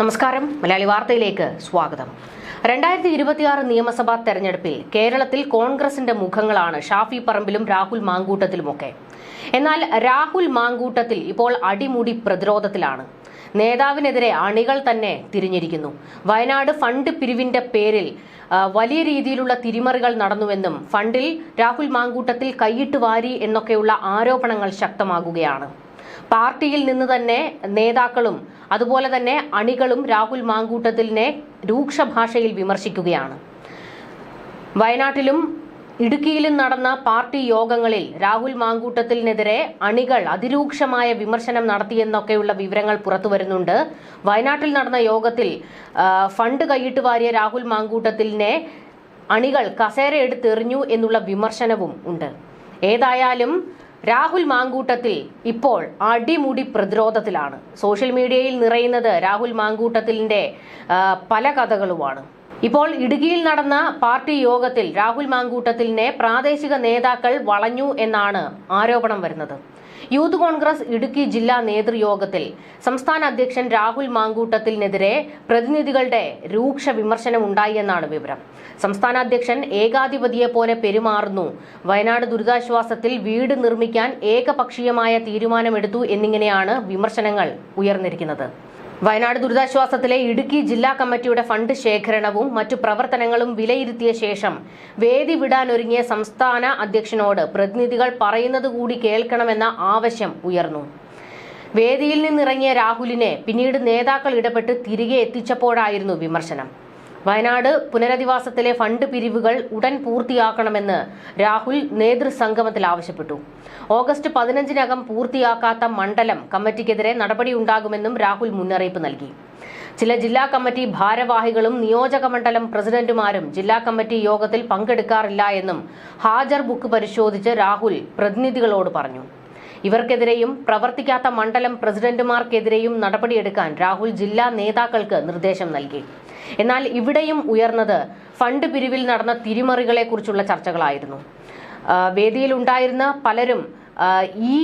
നമസ്കാരം. മലയാളി വാർത്തയിലേക്ക് സ്വാഗതം. രണ്ടായിരത്തി ഇരുപത്തിയാറ് നിയമസഭാ തെരഞ്ഞെടുപ്പിൽ കേരളത്തിൽ കോൺഗ്രസിന്റെ മുഖങ്ങളാണ് ഷാഫി പറമ്പിലും രാഹുൽ മാങ്കൂട്ടത്തിലുമൊക്കെ. എന്നാൽ രാഹുൽ മാങ്കൂട്ടത്തിൽ ഇപ്പോൾ അടിമുടി പ്രതിരോധത്തിലാണ്. നേതാവിനെതിരെ അണികൾ തന്നെ തിരിഞ്ഞിരിക്കുന്നു. വയനാട് ഫണ്ട് പിരിവിന്റെ പേരിൽ വലിയ രീതിയിലുള്ള തിരിമറികൾ നടന്നുവെന്നും ഫണ്ടിൽ രാഹുൽ മാങ്കൂട്ടത്തിൽ കൈയിട്ട് വാരി എന്നൊക്കെയുള്ള ആരോപണങ്ങൾ ശക്തമാകുകയാണ്. പാർട്ടിയിൽ നിന്ന് തന്നെ നേതാക്കളും അതുപോലെ തന്നെ അണികളും രാഹുൽ മാങ്കൂട്ടത്തിലിനെ രൂക്ഷ ഭാഷയിൽ വിമർശിക്കുകയാണ്. വയനാട്ടിലും ഇടുക്കിയിലും നടന്ന പാർട്ടി യോഗങ്ങളിൽ രാഹുൽ മാങ്കൂട്ടത്തിനെതിരെ അണികൾ അതിരൂക്ഷമായ വിമർശനം നടത്തിയെന്നൊക്കെയുള്ള വിവരങ്ങൾ പുറത്തു വരുന്നുണ്ട്. വയനാട്ടിൽ നടന്ന യോഗത്തിൽ ഫണ്ട് കൈയിട്ട് വാരിയ രാഹുൽ മാങ്കൂട്ടത്തിലിനെ അണികൾ കസേര എടുത്തെറിഞ്ഞു എന്നുള്ള വിമർശനവും ഉണ്ട്. ഏതായാലും രാഹുൽ മാങ്കൂട്ടത്തിൽ ഇപ്പോൾ അടിമുടി പ്രതിരോധത്തിലാണ്. സോഷ്യൽ മീഡിയയിൽ നിറയുന്നത് രാഹുൽ മാങ്കൂട്ടത്തിലിന്റെ പല കഥകളുമാണ്. ഇപ്പോൾ ഇടുക്കിയിൽ നടന്ന പാർട്ടി യോഗത്തിൽ രാഹുൽ മാങ്കൂട്ടത്തിലിനെ പ്രാദേശിക നേതാക്കൾ വളഞ്ഞു എന്നാണ് ആരോപണം വരുന്നത്. യൂത്ത് കോൺഗ്രസ് ഇടുക്കി ജില്ലാ നേതൃയോഗത്തിൽ സംസ്ഥാന അധ്യക്ഷൻ രാഹുൽ മാങ്കൂട്ടത്തിനെതിരെ പ്രതിനിധികളുടെ രൂക്ഷ വിമർശനം ഉണ്ടായി എന്നാണ് വിവരം. സംസ്ഥാന അധ്യക്ഷൻ ഏകാധിപതിയെ പോലെ പെരുമാറുന്നു. വയനാട് ദുരിതാശ്വാസത്തിൽ വീട് നിർമ്മിക്കാൻ ഏകപക്ഷീയമായ തീരുമാനമെടുത്തു എന്നിങ്ങനെയാണ് വിമർശനങ്ങൾ ഉയർന്നിരിക്കുന്നത്. വയനാട് ദുരിതാശ്വാസത്തിലെ ഇടുക്കി ജില്ലാ കമ്മിറ്റിയുടെ ഫണ്ട് ശേഖരണവും മറ്റു പ്രവർത്തനങ്ങളും വിലയിരുത്തിയ ശേഷം വേദി വിടാനൊരുങ്ങിയ സംസ്ഥാന അധ്യക്ഷനോട് പ്രതിനിധികൾ പറയുന്നത് കൂടി കേൾക്കണമെന്ന ആവശ്യം ഉയർന്നു. വേദിയിൽ നിന്നിറങ്ങിയ രാഹുലിനെ പിന്നീട് നേതാക്കൾ ഇടപെട്ട് തിരികെ എത്തിച്ചപ്പോഴായിരുന്നു വിമർശനം. വയനാട് പുനരധിവാസത്തിലെ ഫണ്ട് പിരിവുകൾ ഉടൻ പൂർത്തിയാക്കണമെന്ന് രാഹുൽ നേതൃസംഗമത്തിൽ ആവശ്യപ്പെട്ടു. ഓഗസ്റ്റ് പതിനഞ്ചിനകം പൂർത്തിയാക്കാത്ത മണ്ഡലം കമ്മിറ്റിക്കെതിരെ നടപടിയുണ്ടാകുമെന്നും രാഹുൽ മുന്നറിയിപ്പ് നൽകി. ചില ജില്ലാ കമ്മിറ്റി ഭാരവാഹികളും നിയോജക മണ്ഡലം പ്രസിഡന്റുമാരും ജില്ലാ കമ്മിറ്റി യോഗത്തിൽ പങ്കെടുക്കാറില്ല എന്നും ഹാജർ ബുക്ക് പരിശോധിച്ച് രാഹുൽ പ്രതിനിധികളോട് പറഞ്ഞു. ഇവർക്കെതിരെയും പ്രവർത്തിക്കാത്ത മണ്ഡലം പ്രസിഡന്റുമാർക്കെതിരെയും നടപടിയെടുക്കാൻ രാഹുൽ ജില്ലാ നേതാക്കൾക്ക് നിർദ്ദേശം നൽകി. എന്നാൽ ഇവിടെയും ഉയർന്നത് ഫണ്ട് പിരിവിൽ നടന്ന തിരിമറികളെക്കുറിച്ചുള്ള ചർച്ചകളായിരുന്നു. വേദിയിൽ ഉണ്ടായിരുന്ന പലരും ഈ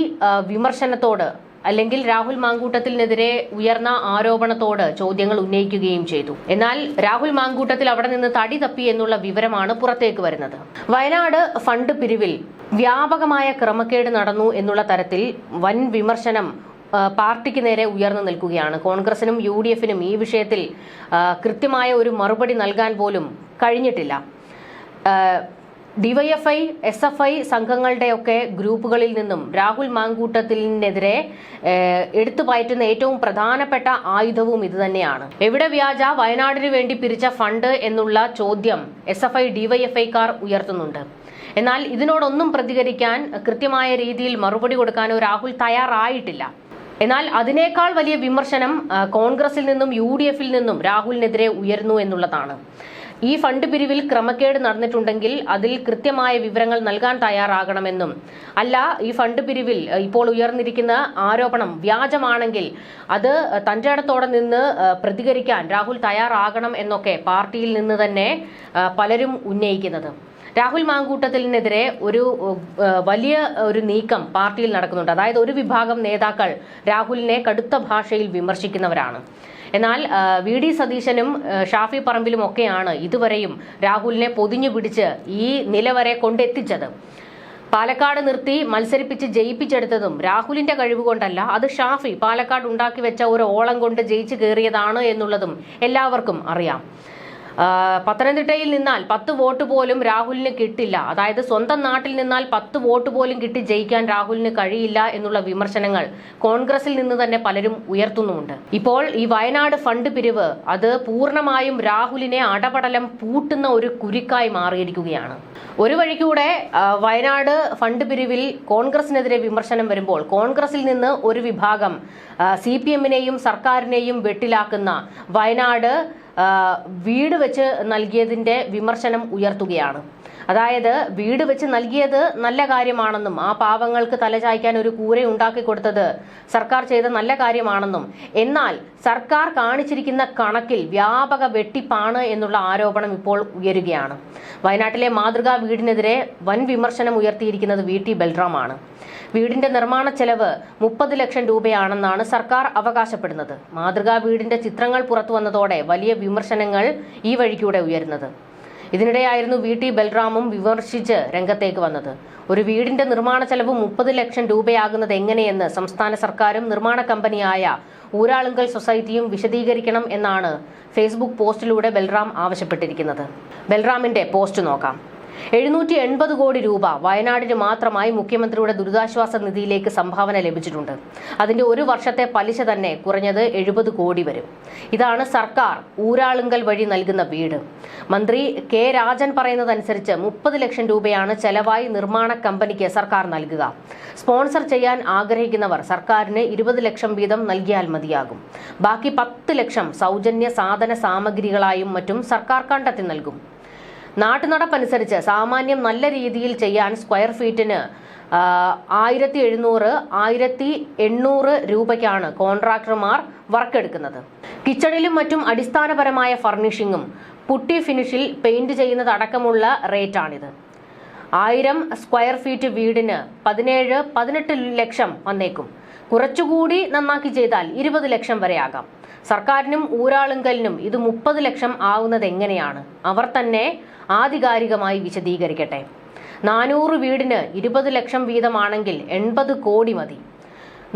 വിമർശനത്തോട് അല്ലെങ്കിൽ രാഹുൽ മാങ്കൂട്ടത്തിനെതിരെ ഉയർന്ന ആരോപണത്തോട് ചോദ്യങ്ങൾ ഉന്നയിക്കുകയും ചെയ്തു. എന്നാൽ രാഹുൽ മാങ്കൂട്ടത്തിൽ അവിടെ നിന്ന് തടി തപ്പി എന്നുള്ള വിവരമാണ് പുറത്തേക്ക് വരുന്നത്. വയനാട് ഫണ്ട് പിരിവിൽ വ്യാപകമായ ക്രമക്കേട് നടന്നു എന്നുള്ള തരത്തിൽ വൻ വിമർശനം പാർട്ടിക്ക് നേരെ ഉയർന്നു നിൽക്കുകയാണ്. കോൺഗ്രസിനും യു ഡി എഫിനും ഈ വിഷയത്തിൽ കൃത്യമായ ഒരു മറുപടി നൽകാൻ പോലും കഴിഞ്ഞിട്ടില്ല. ഡിവൈഎഫ്ഐ എസ് എഫ് ഐ സംഘങ്ങളുടെയൊക്കെ ഗ്രൂപ്പുകളിൽ നിന്നും രാഹുൽ മാങ്കൂട്ടത്തിനെതിരെ എടുത്തു പയറ്റുന്ന ഏറ്റവും പ്രധാനപ്പെട്ട ആയുധവും ഇതുതന്നെയാണ് എവിടെ വ്യാജ വയനാടിനു വേണ്ടി പിരിച്ച ഫണ്ട് എന്നുള്ള ചോദ്യം എസ് എഫ് ഐ ഡിവൈഎഫ്ഐക്കാർ ഉയർത്തുന്നുണ്ട്. എന്നാൽ ഇതിനോടൊന്നും പ്രതികരിക്കാൻ കൃത്യമായ രീതിയിൽ മറുപടി കൊടുക്കാനോ രാഹുൽ തയ്യാറായിട്ടില്ല. എന്നാൽ അതിനേക്കാൾ വലിയ വിമർശനം കോൺഗ്രസിൽ നിന്നും യു ഡി എഫിൽ നിന്നും രാഹുലിനെതിരെ ഉയർന്നു എന്നുള്ളതാണ്. ഈ ഫണ്ട് പിരിവിൽ ക്രമക്കേട് നടന്നിട്ടുണ്ടെങ്കിൽ അതിൽ കൃത്യമായ വിവരങ്ങൾ നൽകാൻ തയ്യാറാകണമെന്നും അല്ല ഈ ഫണ്ട് പിരിവിൽ ഇപ്പോൾ ഉയർന്നിരിക്കുന്ന ആരോപണം വ്യാജമാണെങ്കിൽ അത് തന്റെ അടുത്തോടെ നിന്ന് പ്രതികരിക്കാൻ രാഹുൽ തയ്യാറാകണം എന്നൊക്കെ പാർട്ടിയിൽ നിന്ന് തന്നെ പലരും ഉന്നയിക്കുന്നത്. രാഹുൽ മാങ്കൂട്ടത്തിനെതിരെ ഒരു വലിയ ഒരു നീക്കം പാർട്ടിയിൽ നടക്കുന്നുണ്ട്. അതായത് ഒരു വിഭാഗം നേതാക്കൾ രാഹുലിനെ കടുത്ത ഭാഷയിൽ വിമർശിക്കുന്നവരാണ്. എന്നാൽ വി ഡി സതീശനും ഷാഫി പറമ്പിലും ഒക്കെയാണ് ഇതുവരെയും രാഹുലിനെ പൊതിഞ്ഞു പിടിച്ച് ഈ നില വരെ കൊണ്ടെത്തിച്ചത്. പാലക്കാട് നിർത്തി മത്സരിപ്പിച്ച് ജയിപ്പിച്ചെടുത്തതും രാഹുലിന്റെ കഴിവ് കൊണ്ടല്ല അത് ഷാഫി പാലക്കാട് ഉണ്ടാക്കി വെച്ച ഒരു ഓളം കൊണ്ട് ജയിച്ചു കയറിയതാണ് എന്നുള്ളതും എല്ലാവർക്കും അറിയാം. പത്തനംതിട്ടയിൽ നിന്നാൽ പത്ത് വോട്ട് പോലും രാഹുലിന് കിട്ടില്ല. അതായത് സ്വന്തം നാട്ടിൽ നിന്നാൽ പത്ത് വോട്ട് പോലും കിട്ടി ജയിക്കാൻ രാഹുലിന് കഴിയില്ല എന്നുള്ള വിമർശനങ്ങൾ കോൺഗ്രസിൽ നിന്ന് തന്നെ പലരും ഉയർത്തുന്നുമുണ്ട്. ഇപ്പോൾ ഈ വയനാട് ഫണ്ട് പിരിവ് അത് പൂർണമായും രാഹുലിനെ അടപടലം പൂട്ടുന്ന ഒരു കുരുക്കായി മാറിയിരിക്കുകയാണ്. ഒരു വഴിക്കൂടെ വയനാട് ഫണ്ട് പിരിവിൽ കോൺഗ്രസിനെതിരെ വിമർശനം വരുമ്പോൾ കോൺഗ്രസിൽ നിന്ന് ഒരു വിഭാഗം സി പി എമ്മിനെയും സർക്കാരിനെയും വെട്ടിലാക്കുന്ന വയനാട് വീട് വെച്ച് നൽകിയതിന്റെ വിമർശനം ഉയർത്തുകയാണ്. അതായത് വീട് വെച്ച് നൽകിയത് നല്ല കാര്യമാണെന്നും ആ പാവങ്ങൾക്ക് തലചായ്ക്കാൻ ഒരു കൂര ഉണ്ടാക്കി കൊടുത്തത് സർക്കാർ ചെയ്ത നല്ല കാര്യമാണെന്നും എന്നാൽ സർക്കാർ കാണിച്ചിരിക്കുന്ന കണക്കിൽ വ്യാപക വെട്ടിപ്പാണ് എന്നുള്ള ആരോപണം ഇപ്പോൾ ഉയരുകയാണ്. വയനാട്ടിലെ മാതൃകാ വീടിനെതിരെ വൻ വിമർശനം ഉയർത്തിയിരിക്കുന്നത് വി ടി ബൽറാമാണ്. വീടിന്റെ നിർമ്മാണ ചെലവ് മുപ്പത് ലക്ഷം രൂപയാണെന്നാണ് സർക്കാർ അവകാശപ്പെടുന്നത്. മാതൃകാ വീടിന്റെ ചിത്രങ്ങൾ പുറത്തു വന്നതോടെ വലിയ വിമർശനങ്ങൾ ഈ വഴിക്കൂടെ ഉയരുന്നത്. ഇതിനിടെയായിരുന്നു വി. ടി. ബൽറാമും വിമർശിച്ച് രംഗത്തേക്ക് വന്നത്. ഒരു വീടിന്റെ നിർമ്മാണ ചെലവ് മുപ്പത് ലക്ഷം രൂപയാകുന്നത് എങ്ങനെയെന്ന് സംസ്ഥാന സർക്കാരും നിർമ്മാണ കമ്പനിയായ ഊരാളുങ്കൽ സൊസൈറ്റിയും വിശദീകരിക്കണം എന്നാണ് ഫേസ്ബുക്ക് പോസ്റ്റിലൂടെ ബൽറാം ആവശ്യപ്പെട്ടിരിക്കുന്നത്. ബൽറാമിന്റെ പോസ്റ്റ് നോക്കാം. എഴുന്നൂറ്റി എൺപത് കോടി രൂപ വയനാടിന് മാത്രമായി മുഖ്യമന്ത്രിയുടെ ദുരിതാശ്വാസ നിധിയിലേക്ക് സംഭാവന ലഭിച്ചിട്ടുണ്ട്. അതിന്റെ ഒരു വർഷത്തെ പലിശ തന്നെ കുറഞ്ഞത് എഴുപത് കോടി വരും. ഇതാണ് സർക്കാർ ഊരാളുങ്കൽ വഴി നൽകുന്ന വീട്. മന്ത്രി കെ രാജൻ പറയുന്നതനുസരിച്ച് മുപ്പത് ലക്ഷം രൂപയാണ് ചെലവായി നിർമ്മാണ കമ്പനിക്ക് സർക്കാർ നൽകുക. സ്പോൺസർ ചെയ്യാൻ ആഗ്രഹിക്കുന്നവർ സർക്കാരിന് ഇരുപത് ലക്ഷം വീതം നൽകിയാൽ മതിയാകും. ബാക്കി പത്ത് ലക്ഷം സൗജന്യ സാധന സാമഗ്രികളായും മറ്റും സർക്കാർ കണ്ടെത്തി നൽകും. നാട്ടുനടപ്പനുസരിച്ച് സാമാന്യം നല്ല രീതിയിൽ ചെയ്യാൻ സ്ക്വയർ ഫീറ്റിന് ആയിരത്തി എഴുന്നൂറ് ആയിരത്തി എണ്ണൂറ് രൂപയ്ക്കാണ് കോൺട്രാക്ടർമാർ വർക്കെടുക്കുന്നത്. കിച്ചണിലും മറ്റും അടിസ്ഥാനപരമായ ഫർണിഷിങ്ങും പുട്ടി ഫിനിഷിൽ പെയിന്റ് ചെയ്യുന്നതടക്കമുള്ള റേറ്റാണിത്. ആയിരം സ്ക്വയർ ഫീറ്റ് വീടിന് പതിനേഴ് പതിനെട്ട് ലക്ഷം വന്നേക്കും. കുറച്ചുകൂടി നന്നാക്കി ചെയ്താൽ ഇരുപത് ലക്ഷം വരെ ആകാം സർക്കാരിനും ഊരാളുങ്കലിനും ഇത് മുപ്പത് ലക്ഷം ആവുന്നത് എങ്ങനെയാണ്? അവർ തന്നെ ആധികാരികമായി വിശദീകരിക്കട്ടെ. നാനൂറ് വീടിന് ഇരുപത് ലക്ഷം വീതമാണെങ്കിൽ എൺപത് കോടി മതി.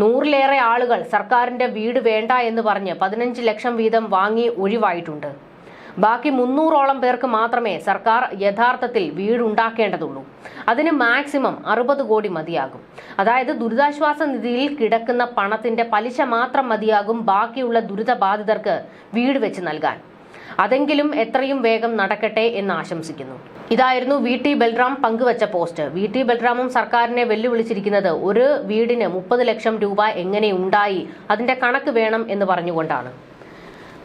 നൂറിലേറെ ആളുകൾ സർക്കാരിന്റെ വീട് വേണ്ട എന്ന് പറഞ്ഞ് പതിനഞ്ച് ലക്ഷം വീതം വാങ്ങി ഒഴിവായിട്ടുണ്ട്. ബാക്കി മുന്നൂറോളം പേർക്ക് മാത്രമേ സർക്കാർ യഥാർത്ഥത്തിൽ വീടുണ്ടാക്കേണ്ടതുള്ളൂ. അതിന് മാക്സിമം അറുപത് കോടി മതിയാകും. അതായത് ദുരിതാശ്വാസ നിധിയിൽ കിടക്കുന്ന പണത്തിന്റെ പലിശ മാത്രം മതിയാകും ബാക്കിയുള്ള ദുരിതബാധിതർക്ക് വീട് വെച്ച് നൽകാൻ. അതെങ്കിലും എത്രയും വേഗം നടക്കട്ടെ എന്ന് ആശംസിക്കുന്നു. ഇതായിരുന്നു വി ടി ബൽറാം പങ്കുവച്ച പോസ്റ്റ്. വി ടി ബൽറാമും സർക്കാരിനെ വെല്ലുവിളിച്ചിരിക്കുന്നത് ഒരു വീടിന് മുപ്പത് ലക്ഷം രൂപ എങ്ങനെ ഉണ്ടായി അതിന്റെ കണക്ക് വേണം എന്ന് പറഞ്ഞുകൊണ്ടാണ്.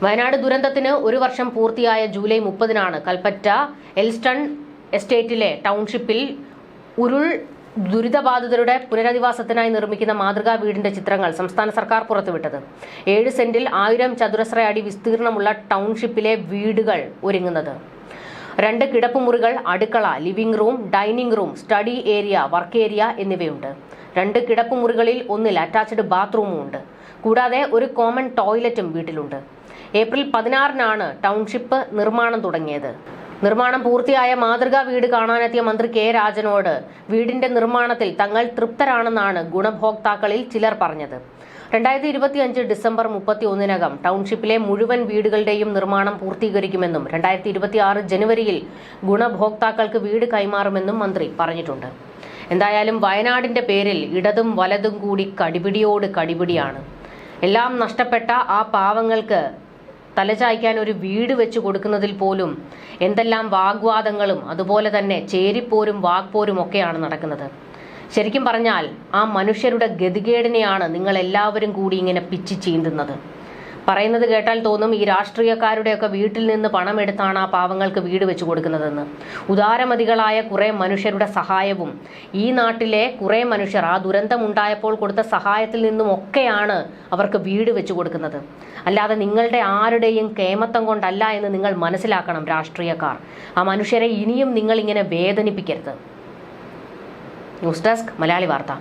വയനാട് ദുരന്തത്തിന് ഒരു വർഷം പൂർത്തിയായ ജൂലൈ മുപ്പതിനാണ് കൽപ്പറ്റ എൽസ്റ്റൺ എസ്റ്റേറ്റിലെ ടൗൺഷിപ്പിൽ ഉരുൾ ദുരിതബാധിതരുടെ പുനരധിവാസത്തിനായി നിർമ്മിക്കുന്ന മാതൃകാ വീടിന്റെ ചിത്രങ്ങൾ സംസ്ഥാന സർക്കാർ പുറത്തുവിട്ടത്. ഏഴ് സെന്റിൽ ആയിരം ചതുരശ്ര അടി വിസ്തീർണമുള്ള ടൗൺഷിപ്പിലെ വീടുകൾ ഒരുങ്ങുന്നത്. രണ്ട് കിടപ്പുമുറികൾ അടുക്കള living room dining room study area work area എന്നിവയുണ്ട്. രണ്ട് കിടപ്പുമുറികളിൽ ഒന്നിൽ അറ്റാച്ച്ഡ് ബാത്റൂമും ഉണ്ട് കൂടാതെ ഒരു കോമൺ ടോയ്ലറ്റും വീട്ടിലുണ്ട്. ഏപ്രിൽ പതിനാറിനാണ് ടൗൺഷിപ്പ് നിർമ്മാണം തുടങ്ങിയത്. നിർമ്മാണം പൂർത്തിയായ മാതൃകാ വീട് കാണാനെത്തിയ മന്ത്രി കെ രാജനോട് വീടിന്റെ നിർമ്മാണത്തിൽ തങ്ങൾ തൃപ്തരാണെന്നാണ് ഗുണഭോക്താക്കളിൽ ചിലർ പറഞ്ഞത്. രണ്ടായിരത്തി ഇരുപത്തിയഞ്ച് ഡിസംബർ മുപ്പത്തി ഒന്നിനകം ടൗൺഷിപ്പിലെ മുഴുവൻ വീടുകളുടെയും നിർമ്മാണം പൂർത്തീകരിക്കുമെന്നും രണ്ടായിരത്തി ഇരുപത്തിയാറ് ജനുവരിയിൽ ഗുണഭോക്താക്കൾക്ക് വീട് കൈമാറുമെന്നും മന്ത്രി പറഞ്ഞിട്ടുണ്ട്. എന്തായാലും വയനാടിന്റെ പേരിൽ ഇടതും വലതും കൂടി കടിപിടിയോട് കടിപിടിയാണ്. എല്ലാം നഷ്ടപ്പെട്ട ആ പാവങ്ങൾക്ക് തലചായ്ക്കാൻ ഒരു വീട് വെച്ചു കൊടുക്കുന്നതിൽ പോലും എന്തെല്ലാം വാഗ്വാദങ്ങളും അതുപോലെ തന്നെ ചേരിപ്പോരും വാഗ്പോരും ഒക്കെയാണ് നടക്കുന്നത്. ശരിക്കും പറഞ്ഞാൽ ആ മനുഷ്യരുടെ ഗതികേടിനെയാണ് നിങ്ങൾ എല്ലാവരും കൂടി ഇങ്ങനെ പിച്ചി ചീന്തുന്നത്. പറയുന്നത് കേട്ടാൽ തോന്നും ഈ രാഷ്ട്രീയക്കാരുടെയൊക്കെ വീട്ടിൽ നിന്ന് പണം എടുത്താണ് ആ പാവങ്ങൾക്ക് വീട് വെച്ചു കൊടുക്കുന്നതെന്ന്. ഉദാരമതികളായ കുറേ മനുഷ്യരുടെ സഹായവും. ഈ നാട്ടിലെ കുറേ മനുഷ്യർ ആ ദുരന്തമുണ്ടായപ്പോൾ കൊടുത്ത സഹായത്തിൽ നിന്നും ഒക്കെയാണ് അവർക്ക് വീട് വെച്ചു കൊടുക്കുന്നത്. അല്ലാതെ നിങ്ങളുടെ ആരുടെയും കേമത്തം കൊണ്ടല്ല എന്ന് നിങ്ങൾ മനസ്സിലാക്കണം രാഷ്ട്രീയക്കാർ. ആ മനുഷ്യരെ ഇനിയും നിങ്ങൾ ഇങ്ങനെ വേദനിപ്പിക്കരുത്. ന്യൂസ് ഡെസ്ക് മലയാളി വാർത്ത.